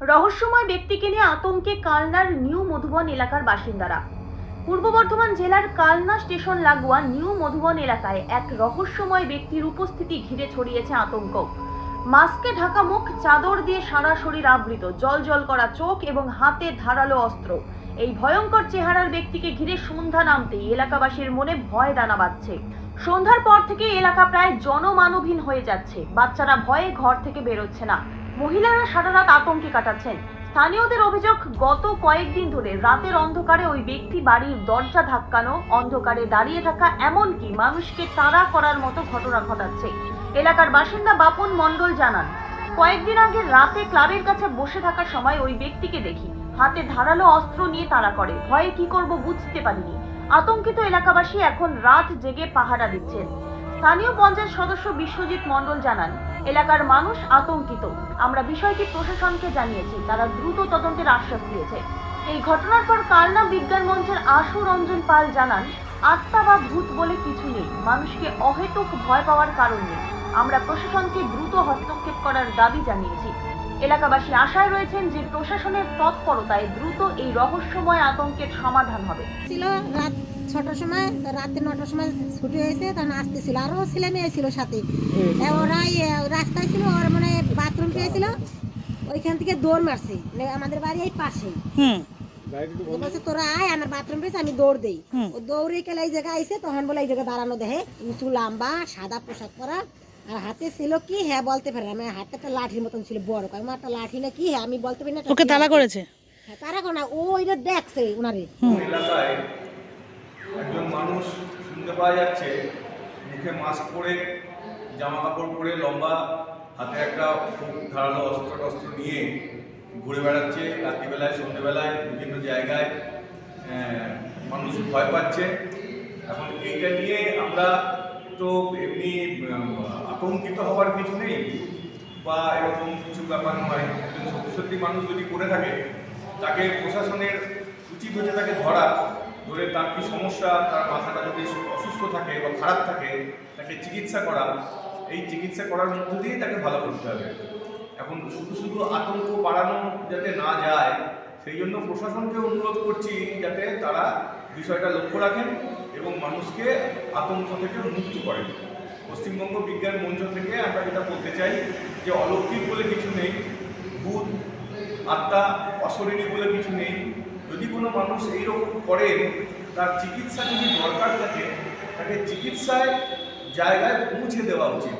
রহস্যময় ব্যক্তিকে নিয়ে আতঙ্কে কালনার নিউ মধুবন এলাকার বাসিন্দারা। পূর্ব বর্ধমান জেলার কালনা স্টেশন লাগোয়া নিউ মধুবন এলাকায় এক রহস্যময় ব্যক্তির উপস্থিতি ঘিরে ছড়িয়েছে আতঙ্ক। মাস্কে ঢাকা মুখ, চাদর দিয়ে সারা শরীর আবৃত, জল জল করা চোখ এবং হাতে ধারালো অস্ত্র। এই ভয়ঙ্কর চেহারার ব্যক্তিকে ঘিরে সন্ধ্যা নামতেই এলাকাবাসীর মনে ভয় দানা বাঁধছে। সন্ধ্যার পর থেকে এলাকা প্রায় জনমানবহীন হয়ে যাচ্ছে। বাচ্চারা ভয়ে ঘর থেকে বেরোচ্ছে না। মহিলারা সারা রাত আতঙ্কে কাটাচ্ছেন। স্থানীয়দের অভিযোগ, গত কয়েকদিন ধরে রাতের অন্ধকারে ওই ব্যক্তি বাড়ির দরজা ধাক্কানো, অন্ধকারে দাঁড়িয়ে থাকা এমনকি মানুষকে তাড়া করার মতো ঘটনা ঘটাচ্ছে। এলাকার বাসিন্দা বাপন মণ্ডল জানান, কয়েকদিন আগে রাতে ক্লাবের কাছে বসে থাকার সময় ওই ব্যক্তিকে দেখি। হাতে ধারালো অস্ত্র নিয়ে তাড়া করে। ভয়ে কি করব বুঝতে পারিনি। আতঙ্কিত এলাকাবাসী এখন রাত জেগে পাহারা দিচ্ছেন। স্থানীয় পঞ্চায়েত সদস্য বিশ্বজিৎ মণ্ডল জানান, এলাকার মানুষ আতঙ্কিত। আমরা বিষয়টি প্রশাসনকে জানিয়েছি, তারা দ্রুত তদন্তের আশ্বাস দিয়েছে। এই ঘটনার পর কালনা বিজ্ঞান মঞ্চের আশু রঞ্জন পাল জানান, আত্মা বা ভূত বলে কিছু নেই, মানুষকে অহেতুক ভয় পাওয়ার কারণ নেই। আমরা প্রশাসনকে দ্রুত হস্তক্ষেপ করার দাবি জানিয়েছি। এলাকাবাসী আশায় রয়েছেন যে প্রশাসনের তৎপরতায় দ্রুত এই রহস্যময় আতঙ্কের সমাধান হবে। ছটার সময় রাতে নটার সময় ছুটি হয়েছে তখন আসতেছিল। আরও ছেলে মেয়ে ছিল সাথে ওরা রাস্তায় ছিল ওর মানে বাথরুম পেয়েছিল ওইখান থেকে দৌড় মারছে। মানে আমাদের বাড়ি এই পাশে। বলছে তোরা আয় আমার বাথরুম পেয়েছে আমি দৌড় দেই। ও দৌড়ে গেলে এই জায়গায় আইসে তখন বলে এই জায়গায় দাঁড়ানো দেখে উঁচু লম্বা সাদা পোশাক পরা। আর হাতে ছিল কি হ্যাঁ বলতে পারে না। আমার হাতে একটা লাঠির মতন ছিল বড়। আমার একটা লাঠি না কি হ্যাঁ আমি বলতে পারি না ওকে তালা করেছে? হ্যাঁ তারা কোনা ও এটা দেখছে ওনারে হুম এলাকায় একজন মানুষ শুনতে পাওয়া যাচ্ছে। মুখে মাস্ক পরে জামা কাপড় পরে, লম্বা হাতে একটা ধারালো অস্ত্র টস্ত্র নিয়ে ঘুরে বেড়াচ্ছে। রাত্রিবেলায় সন্ধ্যেবেলায় বিভিন্ন জায়গায় মানুষ ভয় পাচ্ছে। এখন এইটা নিয়ে আমরা তো এমনি আতঙ্কিত হওয়ার কিছু নেই বা এরকম কিছু ব্যাপার নয়। সত্যি সত্যি মানুষ যদি করে থাকে, তাকে প্রশাসনের উচিত হচ্ছে তাকে ধরা। ধরে তার কি সমস্যা, তার মাথাটা যদি অসুস্থ থাকে বা খারাপ থাকে, তাকে চিকিৎসা করা, এই চিকিৎসা করার মধ্য দিয়েই তাকে ভালো করতে হবে। এখন শুধু শুধু আতঙ্ক বাড়ানো যাতে না যায়, সেই জন্য প্রশাসনকে অনুরোধ করছি যাতে তারা বিষয়টা লক্ষ্য রাখেন এবং মানুষকে আতঙ্ক থেকে মুক্ত করেন। পশ্চিমবঙ্গ বিজ্ঞান মঞ্চ থেকে আমরা যেটা বলতে চাই, যে অলৌকিক বলে কিছু নেই, ভূত, আত্মা, অশরীরী বলে কিছু নেই যদি কোনো মানুষ এইরকম করেন তার চিকিৎসা যদি দরকার থাকে, তাকে চিকিৎসায় জায়গায় পৌঁছে দেওয়া উচিত।